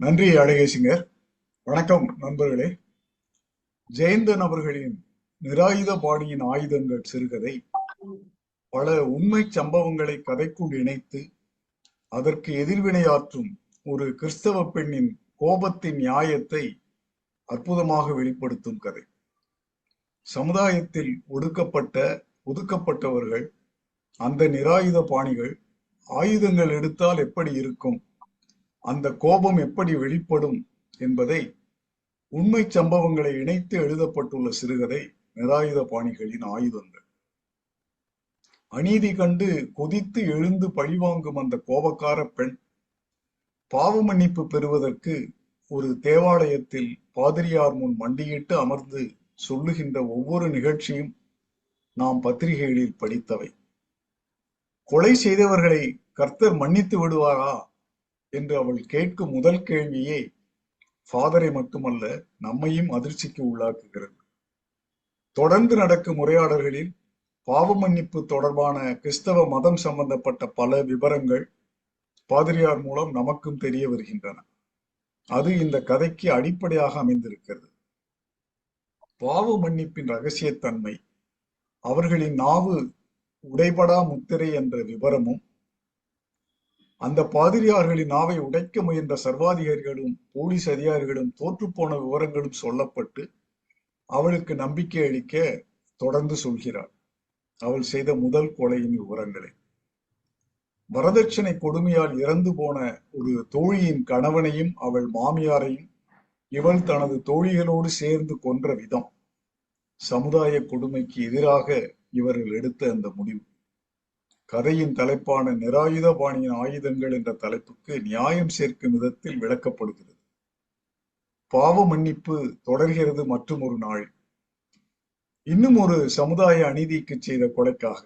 நன்றி அழகேசிங்கர் வணக்கம் நண்பர்களே. ஜெயந்தன் அவர்களின் நிராயுத பாணியின் ஆயுதங்கள் சிறுகதை. பல உண்மை சம்பவங்களை கதைக்குள் இணைத்து அதற்கு எதிர்வினையாற்றும் ஒரு கிறிஸ்தவ பெண்ணின் கோபத்தின் நியாயத்தை அற்புதமாக வெளிப்படுத்தும் கதை. சமுதாயத்தில் ஒடுக்கப்பட்ட ஒதுக்கப்பட்டவர்கள் அந்த நிராயுத பாணிகள் ஆயுதங்கள் எடுத்தால் எப்படி இருக்கும்? அந்த கோபம் எப்படி வெளிப்படும் என்பதை உண்மை சம்பவங்களை இணைத்து எழுதப்பட்டுள்ள சிறுகதை நிராயுத பாணிகளின் ஆயுதங்கள். அநீதி கண்டு கொதித்து எழுந்து பழிவாங்கும் அந்த கோபக்கார பெண் பாவ மன்னிப்பு பெறுவதற்கு ஒரு தேவாலயத்தில் பாதிரியார் முன் மண்டியிட்டு அமர்ந்து சொல்லுகின்ற ஒவ்வொரு நிகழ்ச்சியும் நாம் பத்திரிகைகளில் படித்தவை. கொலை செய்தவர்களை கர்த்தர் மன்னித்து விடுவாரா? என்று அவள் கேட்கும் முதல் கேள்வியே ஃபாதரை மட்டுமல்ல நம்மையும் அதிர்ச்சிக்கு உள்ளாக்குகிறது. தொடர்ந்து நடக்கும் உரையாடல்களில் பாவ மன்னிப்பு தொடர்பான கிறிஸ்தவ மதம் சம்பந்தப்பட்ட பல விவரங்கள் பாதிரியார் மூலம் நமக்கும் தெரிய வருகின்றன. அது இந்த கதைக்கு அடிப்படையாக அமைந்திருக்கிறது. பாவ மன்னிப்பின் ரகசியத்தன்மை அவர்களின் நாவு உடைபடா முத்திரை என்ற விவரமும் அந்த பாதிரியார்களின் நாவை உடைக்க முயன்ற சர்வாதிகாரிகளும் போலீஸ் அதிகாரிகளும் தோற்றுப்போன விவரங்களும் சொல்லப்பட்டு அவளுக்கு நம்பிக்கை அளிக்க தொடர்ந்து சொல்கிறாள். அவள் செய்த முதல் கொலையின் விவரங்களை. வரதட்சணை கொடுமையால் இறந்து போன ஒரு தோழியின் கணவனையும் அவள் மாமியாரையும் இவள் தனது தோழிகளோடு சேர்ந்து கொன்ற விதம் சமுதாய கொடுமைக்கு எதிராக இவர்கள் எடுத்த அந்த முடிவு. கதையின் தலைப்பான நிராயுத பாணியின் ஆயுதங்கள் என்ற தலைப்புக்கு நியாயம் சேர்க்கும் விதத்தில் விளக்கப்படுகிறது. பாவ மன்னிப்பு தொடர்கிறது மற்றும் ஒரு நாள். இன்னும் ஒரு சமுதாய அநீதிக்கு செய்த கொலைக்காக.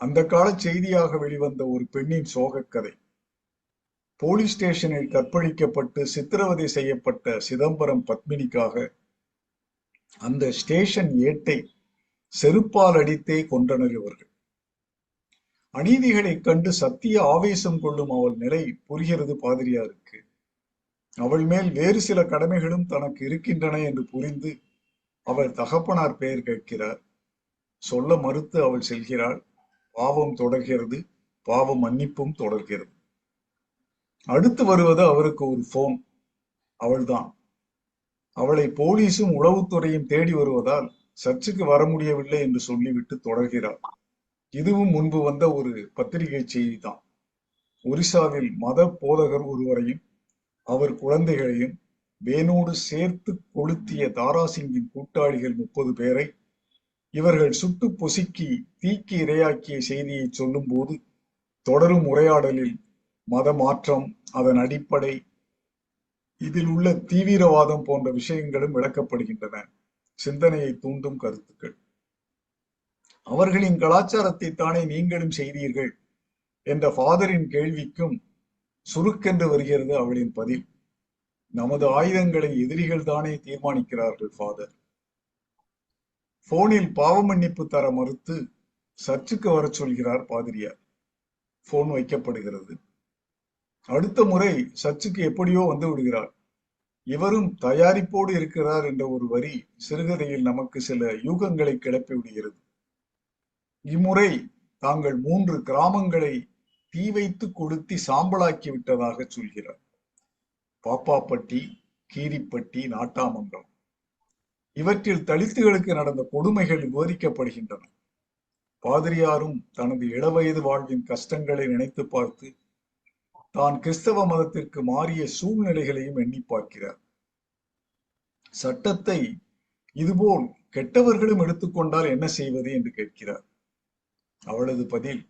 அந்த கால செய்தியாக வெளிவந்த ஒரு பெண்ணின் சோகக்கதை. போலீஸ் ஸ்டேஷனில் கற்பழிக்கப்பட்டு சித்திரவதை செய்யப்பட்ட சிதம்பரம் பத்மினிக்காக அந்த ஸ்டேஷன் ஏட்டை செருப்பால் அடித்தே கொன்றனர் இவர்கள். அநீதிகளைக் கண்டு சத்திய ஆவேசம் கொள்ளும் அவள் நிலை புரிகிறது பாதிரியாருக்கு. அவள் மேல் வேறு சில கடமைகளும் தனக்கு இருக்கின்றன என்று புரிந்து அவள் தகப்பனார் பெயர் கேட்கிறார். சொல்ல மறுத்து அவள் செல்கிறாள். பாவம் தொடர்கிறது. பாவ மன்னிப்பும் தொடர்கிறது. அடுத்து வருவது அவருக்கு ஒரு போன் அவள்தான். அவளை போலீஸும் உளவுத்துறையும் தேடி வருவதால் சர்ச்சுக்கு வர முடியவில்லை என்று சொல்லிவிட்டு தொடர்கிறார் இதுவும் முன்பு வந்த ஒரு பத்திரிகை செய்தி தான் ஒரிசாவில் மத போதகர் ஒருவரையும் அவர் குழந்தைகளையும் வேனோடு சேர்த்து கொளுத்திய தாராசிங்கின் கூட்டாளிகள் முப்பது பேரை இவர்கள் சுட்டு பொசுக்கி தீக்கி இரையாக்கிய செய்தியை சொல்லும் போது தொடரும் உரையாடலில் மத மாற்றம் அதன் அடிப்படை இதில் உள்ள தீவிரவாதம் போன்ற விஷயங்களும் விளக்கப்படுகின்றன. சிந்தனையை தூண்டும் கருத்துக்கள். அவர்களின் கலாச்சாரத்தை தானே நீங்களும் செய்தீர்கள்? என்ற ஃபாதரின் கேள்விக்கும் சுருக்கென்று வருகிறது அவளின் பதில். நமது ஆயுதங்களை எதிரிகள் தானே தீர்மானிக்கிறார்கள் ஃபாதர். போனில் பாவ மன்னிப்பு தர மறுத்து சர்ச்சுக்கு வரச் சொல்கிறார் பாதிரியார். போன் வைக்கப்படுகிறது. அடுத்த முறை சர்ச்சுக்கு எப்படியோ வந்து விடுகிறார். இவரும் தயாரிப்போடு இருக்கிறார் என்ற ஒரு வரி சிறுகதையில் நமக்கு சில யூகங்களை கிளப்பி விடுகிறது. இம்முறை தாங்கள் மூன்று கிராமங்களை தீ வைத்து கொளுத்தி சாம்பலாக்கி விட்டதாக சொல்கிறார். பாப்பாப்பட்டி கீரிப்பட்டி நாட்டாமங்கலம். இவற்றில் தலித்துகளுக்கு நடந்த கொடுமைகள் விவரிக்கப்படுகின்றன. பாதிரியாரும் தனது இளவயது வாழ்வின் கஷ்டங்களை நினைத்து பார்த்து தான் கிறிஸ்தவ மதத்திற்கு மாறிய சூழ்நிலைகளையும் எண்ணி பார்க்கிறார். சட்டத்தை இதுபோல் கெட்டவர்களும் எடுத்துக்கொண்டால் என்ன செய்வது என்று கேட்கிறார். அவளது பதில்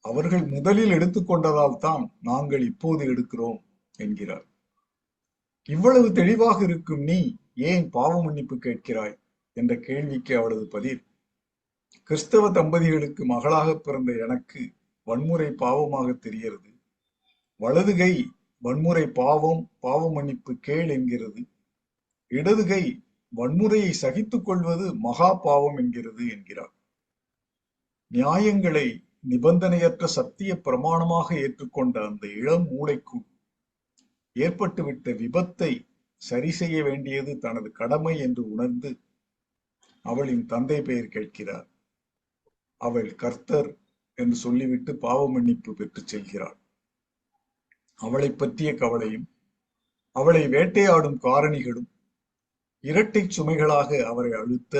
அவர்கள் முதலில் எடுத்துக்கொண்டதால் தான் நாங்கள் இப்போது எடுக்கிறோம் என்கிறார். இவ்வளவு தெளிவாக இருக்கும் நீ ஏன் பாவ மன்னிப்பு கேட்கிறாய்? என்ற கேள்விக்கு அவளது பதில் கிறிஸ்தவ தம்பதிகளுக்கு மகளாக பிறந்த எனக்கு வன்முறை பாவமாக தெரிகிறது. வலதுகை வன்முறை பாவம் பாவ மன்னிப்பு கேள் என்கிறது. இடதுகை வன்முறையை சகித்துக் கொள்வது மகா பாவம் என்கிறது என்கிறார். நியாயங்களை நிபந்தனையற்ற சத்திய பிரமாணமாக ஏற்றுக்கொண்ட அந்த இளம் மூளைக்குள் ஏற்பட்டுவிட்ட விபத்தை சரி செய்ய வேண்டியது தனது கடமை என்று உணர்ந்து அவளின் தந்தை பெயர் கேட்கிறார். அவள் கர்த்தர் என்று சொல்லிவிட்டு பாவ மன்னிப்பு பெற்று செல்கிறாள். அவளை பற்றிய கவலையும் அவளை வேட்டையாடும் காரணிகளும் இரட்டை சுமைகளாக அவரை அழுத்த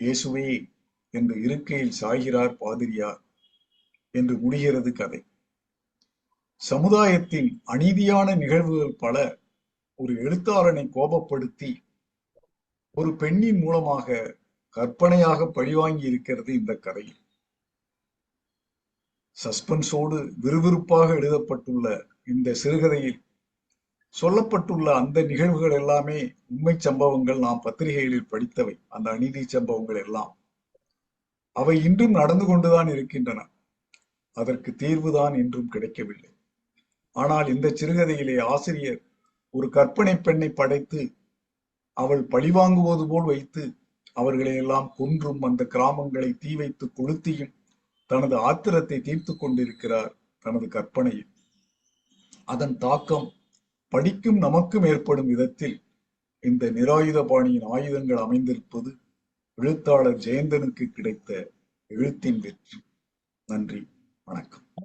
இயேசுவே என்று இருக்கையில் சாய்கிறார் பாதிரியார் என்று முடிகிறது கதை. சமுதாயத்தின் அநீதியான நிகழ்வுகள் பல ஒரு எழுத்தாளனை கோபப்படுத்தி ஒரு பெண்ணின் மூலமாக கற்பனையாக பழிவாங்கி இருக்கிறது இந்த கதையில். சஸ்பென்ஸோடு விறுவிறுப்பாக எழுதப்பட்டுள்ள இந்த சிறுகதையில் சொல்லப்பட்டுள்ள அந்த நிகழ்வுகள் எல்லாமே உண்மை சம்பவங்கள் நாம் பத்திரிகைகளில் படித்தவை. அந்த அநீதி சம்பவங்கள் எல்லாம் அவை இன்றும் நடந்து கொண்டுதான் இருக்கின்றன. அதற்கு தீர்வுதான் இன்றும் கிடைக்கவில்லை. ஆனால் இந்த சிறுகதையிலே ஆசிரியர் ஒரு கற்பனை பெண்ணை படைத்து அவள் பழிவாங்குவது போல் வைத்து அவர்களை எல்லாம் கொன்றும் அந்த கிராமங்களை தீ வைத்து கொளுத்தியும் தனது ஆத்திரத்தை தீர்த்து கொண்டிருக்கிறார் தனது கற்பனையில். அதன் தாக்கம் படிக்கும் நமக்கும் ஏற்படும் விதத்தில் இந்த நிராயுத பாணியின் ஆயுதங்கள் அமைந்திருப்பது எழுத்தாளர் ஜெயந்தனுக்கு கிடைத்த எழுத்தின் வெற்றி. நன்றி வணக்கம்.